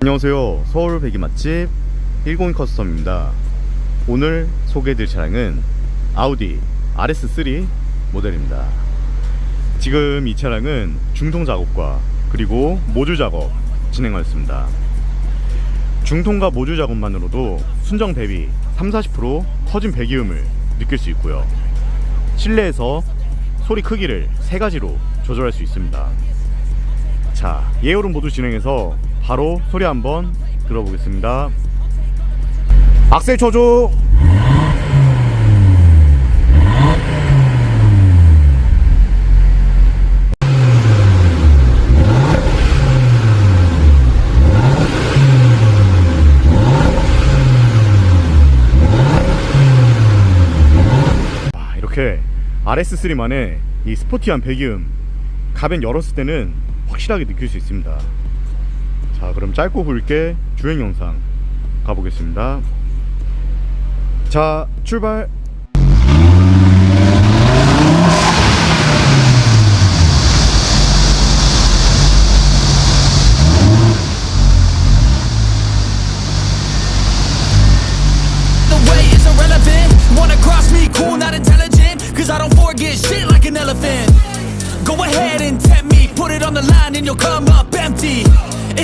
안녕하세요. 서울 배기 맛집 102 커스텀입니다. 오늘 소개해드릴 차량은 아우디 RS3 모델입니다. 지금 이 차량은 중통 작업과 그리고 모듈 작업 진행하였습니다. 중통과 모듈 작업만으로도 순정 대비 3,40% 커진 배기음을 느낄 수 있고요. 실내에서 소리 크기를 세 가지로 조절할 수 있습니다. 자, 예오름 모두 진행해서 바로 소리 한번 들어보겠습니다. 악셀 쳐줘. 와, 이렇게 RS3만의 이 스포티한 배기음 가변 열었을 때는 확실하게 느낄 수 있습니다. 자, 그럼 짧고 굵게 주행 영상 가보겠습니다. 자, 출발. And you'll come up empty.